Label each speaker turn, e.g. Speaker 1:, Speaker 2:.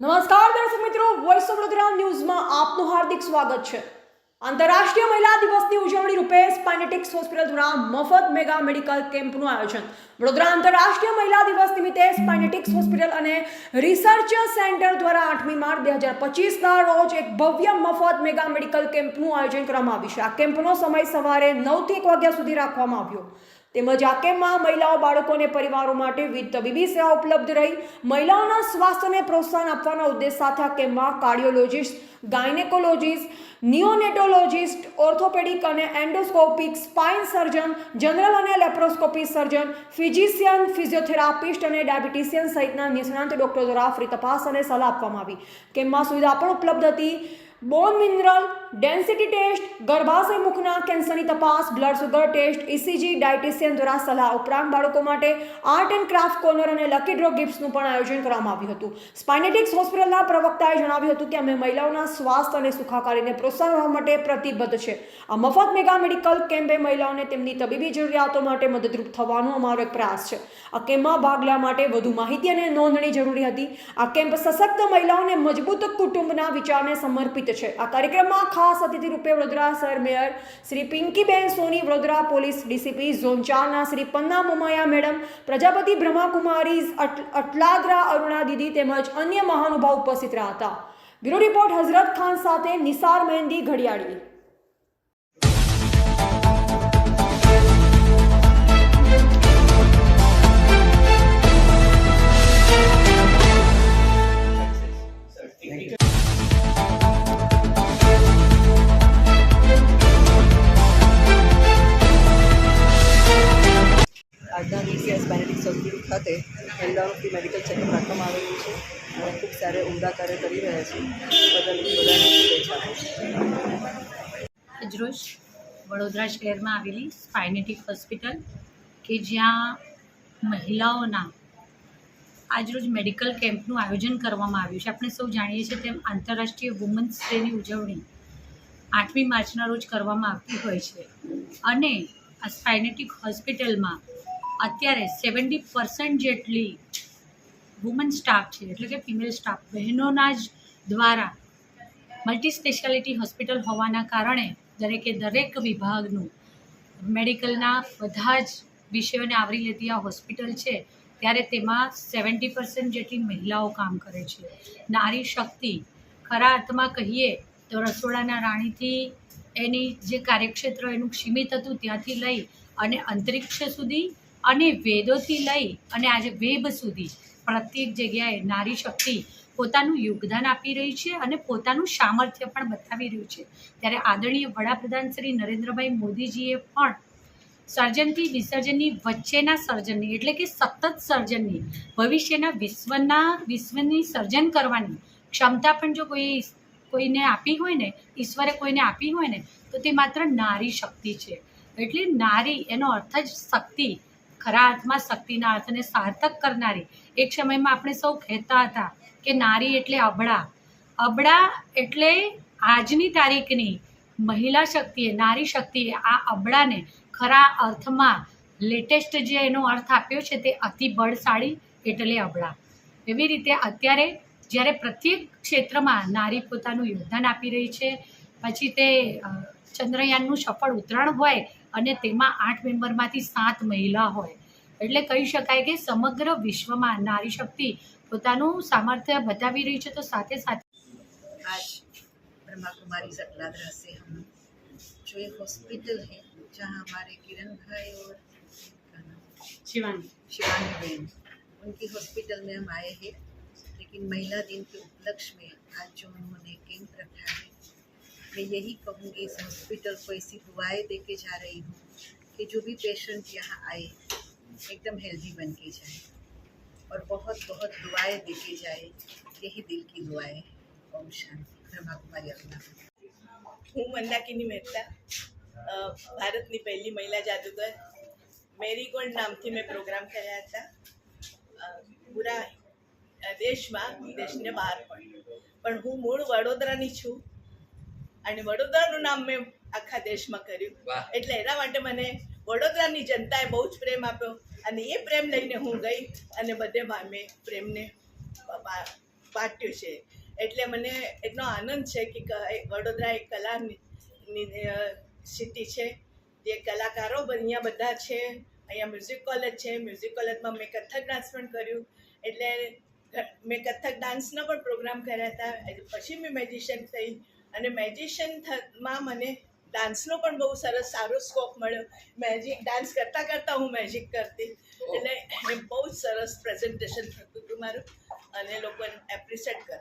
Speaker 1: નમસ્કાર દર્શક મિત્રો વોઇસ ઓફ વડોદરા ન્યૂઝમાં આપનું હાર્દિક સ્વાગત છે. આંતરરાષ્ટ્રીય મહિલા દિવસની ઉજવણી રૂપે સ્પાઇનેટિક્સ હોસ્પિટલ દ્વારા મફત મેગા મેડિકલ કેમ્પનું આયોજન. વડોદરા આંતરરાષ્ટ્રીય મહિલા દિવસ નિમિત્તે સ્પાઇનેટિક્સ હોસ્પિટલ અને રિસર્ચ સેન્ટર દ્વારા આઠમી માર્ચ બે હજાર પચીસના રોજ એક ભવ્ય મફત મેગા મેડિકલ કેમ્પનું આયોજન કરવામાં આવ્યું છે. આ કેમ્પનો સમય સવારે નવથી એક વાગ્યા સુધી રાખવામાં આવ્યો. તેમજ આ કેમ્પમાં મહિલાઓ, બાળકો અને પરિવારો માટે વિવિધ તબીબી સેવા ઉપલબ્ધ રહી? મહિલાઓના સ્વાસ્થ્યને પ્રોત્સાહન આપવાના ઉદ્દેશ સાથે આ કેમ્પમાં કાર્ડિયોલોજિસ્ટ, ગાયનેકોલોજીસ્ટ, નિયોનેટોલોજિસ્ટ, ઓર્થોપેડિક અને એન્ડોસ્કોપિક સ્પાઇન સર્જન, જનરલ અને લેપ્રોસ્કોપી સર્જન, ફિઝિશિયન, ફિઝિયોથેરાપિસ્ટ અને ડાયાબિટીશિયન સહિતના નિષ્ણાંત ડોક્ટરો દ્વારા ફ્રી તપાસ અને સલાહ આપવામાં આવી. કેમ્પમાં સુવિધા પણ ઉપલબ્ધ હતી. બોન મિનરલ ડેન્સિટી ટેસ્ટ ગર્ભાશય મુખના કેન્સરની તપાસ blood sugar test ECG dietitian દ્વારા સલાહ ઉપરાંત બાળકો માટે આર્ટ એન્ડ ક્રાફ્ટ કોર્નર અને લકી ડ્રો ગિફ્ટ્સનું પણ આયોજન કરવામાં આવ્યું હતું. સ્પાઇનેટિક્સ હોસ્પિટલના પ્રવક્તાએ જણાવ્યું હતું કે અમે મહિલાઓના સ્વાસ્થ્ય અને સુખાકારીને પ્રોત્સાહન માટે પ્રતિબદ્ધ છે. આ મફત મેગા મેડિકલ કેમ્પે મહિલાઓને તેમની તબીબી જરૂરિયાતો માટે મદદરૂપ થવાનો અમારો એક પ્રયાસ છે. આ કેમ્પમાં ભાગ લેવા માટે વધુ માહિતી અને નોંધણી જરૂરી હતી. આ કેમ્પ સશક્ત મહિલાઓને મજબૂત કુટુંબના વિચારને સમર્પિત છે. આ કાર્યક્રમમાં ખાસ અતિથિ રૂપે Vadodara sir mayor Shri Pinkiben Soni, Vadodara police DCP zone ચારના શ્રી પન્ના મોમાયા મેડમ, પ્રજાપતિ બ્રહ્માકુમારી, અટ- અટલાદરા અરુણા દીદી તેમજ અન્ય મહાનુભાવ ઉપસ્થિત રહ્યા હતા. બ્યુરો રિપોર્ટ હઝરત ખાન સાથે નિસાર મહેંદી ઘડિયાળી.
Speaker 2: ખાતે મહિલાઓનું મેડિકલ ચેકઅપ રાખવામાં આવેલું છે. અને ખૂબ સારા ઉમદા કાર્ય કરી રહ્યા છે.
Speaker 3: વડોદરા શહેરમાં આવેલી સ્પાઇનેટિક હોસ્પિટલ કે જ્યાં મહિલાઓના આજરોજ મેડિકલ કેમ્પનું આયોજન કરવામાં આવ્યું છે. આપણે સૌ જાણીએ છીએ તેમ આંતરરાષ્ટ્રીય વુમન્સ ડેની ઉજવણી આઠમી માર્ચના રોજ કરવામાં આવતી હોય છે. અને આ સ્પાઇનેટિક હોસ્પિટલમાં અત્યારે સેવન્ટી પર્સન્ટ જેટલી વુમન સ્ટાફ છે, એટલે કે ફિમેલ સ્ટાફ બહેનોના જ દ્વારા મલ્ટી સ્પેશિયાલિટી હોસ્પિટલ હોવાના કારણે દરેકે દરેક વિભાગનું મેડિકલના બધા જ વિષયોને આવરી લેતી આ હોસ્પિટલ છે, ત્યારે તેમાં સેવન્ટી પર્સન્ટ જેટલી મહિલાઓ કામ કરે છે. નારી શક્તિ, ખરા અર્થમાં કહીએ તો રસોડાના રાણીથી એની જે કાર્યક્ષેત્ર એનું સીમિત હતું ત્યાંથી લઈ અને અંતરિક્ષ સુધી અને વેદોથી લઈ અને આજે વેબ સુધી પ્રત્યેક જગ્યાએ નારી શક્તિ પોતાનું યોગદાન આપી રહી છે અને પોતાનું સામર્થ્ય પણ બતાવી રહ્યું છે. ત્યારે આદરણીય વડાપ્રધાન શ્રી નરેન્દ્રભાઈ મોદીજીએ પણ સર્જનથી વિસર્જનની વચ્ચેના સર્જનની એટલે કે સતત સર્જનની, ભવિષ્યના વિશ્વના, વિશ્વની સર્જન કરવાની ક્ષમતા પણ જો કોઈ કોઈને આપી હોય ને, ઈશ્વરે કોઈને આપી હોય ને, તો તે માત્ર નારી શક્તિ છે. એટલે નારી એનો અર્થ જ શક્તિ ખરા અર્થમાં શક્તિના અર્થને સાર્થક કરનારી. એક સમયમાં આપણે સૌ કહેતા હતા કે નારી એટલે અબળા. અબળા એટલે આજની તારીખની મહિલા શક્તિએ, નારી શક્તિએ આ અબળાને ખરા અર્થમાં લેટેસ્ટ જે એનો અર્થ આપ્યો છે તે અતિ બળશાળી એટલે અબળા. એવી રીતે અત્યારે જ્યારે પ્રત્યેક ક્ષેત્રમાં નારી પોતાનું યોગદાન આપી રહી છે, પછી તે ચંદ્રયાનનું સફળ ઉતરાણ હોય અને તેમાં આઠ મેમ્બરમાંથી સાત મહિલા હોય એટલે કહી શકાય કે સમગ્ર વિશ્વમાં નારી શક્તિ પોતાનું સામર્થ્ય બતાવી રહી છે તો સાથે સાથે
Speaker 4: आज ब्रह्मा कुमारी सतलादरा से हम जो ये हॉस्पिटल है जहाँ हमारे किरण भाई और क्या नाम?
Speaker 3: શિવાની
Speaker 4: शिवानी बहन उनकी हॉस्पिटल में हम आए हैं लेकिन महिला दिन के उपलक्ष्य में आज जो उन्होंने कैंप रखा है मैं यही कहूँगी इस हॉस्पिटल को ऐसी दुआएं दे के जा रही हूँ कि जो भी पेशेंट यहाँ आए एकदम हेल्दी बन के जाए और बहुत बहुत दुआएं दे के जाए यही दिल की दुआएं हैं ओम शांति ब्रह्मा कुमारी अपना
Speaker 5: હું મંદાકિની મહેતા અ, ભારતની પહેલી મહિલા જાદુગર મેરીગોલ્ડ નામથી મેં પ્રોગ્રામ કર્યા હતા અ, પૂરા અ, દેશમાં દેશને બહાર પણ પણ હું મૂળ વડોદરાની છું અને વડોદરાનું નામ મેં આખા દેશમાં કર્યું. એટલે એના માટે મને વડોદરાની જનતાએ બહુ જ પ્રેમ આપ્યો અને એ પ્રેમ લઈને હું ગઈ અને બધે મેં પ્રેમને પાટ્યું છે. એટલે મને એટલો આનંદ છે કે વડોદરા એક કલાની સિટી છે. જે કલાકારો અહીંયા બધા છે. અહીંયા મ્યુઝિક કોલેજ છે. મ્યુઝિક કોલેજમાં મેં કથક ડાન્સ પણ કર્યું. એટલે મેં કથક ડાન્સનો પણ પ્રોગ્રામ કર્યા હતા. એટલે પછી મેં મેજિશિયન થઈ. અને મેજિશિયનમાં મને ડાન્સનો પણ બહુ સરસ સારો સ્કોપ મળ્યો. મેજિક ડાન્સ કરતાં કરતાં હું મેજિક કરતી. એટલે બહુ જ સરસ પ્રેઝન્ટેશન થતું હતું મારું અને લોકોને એપ્રિશિએટ કર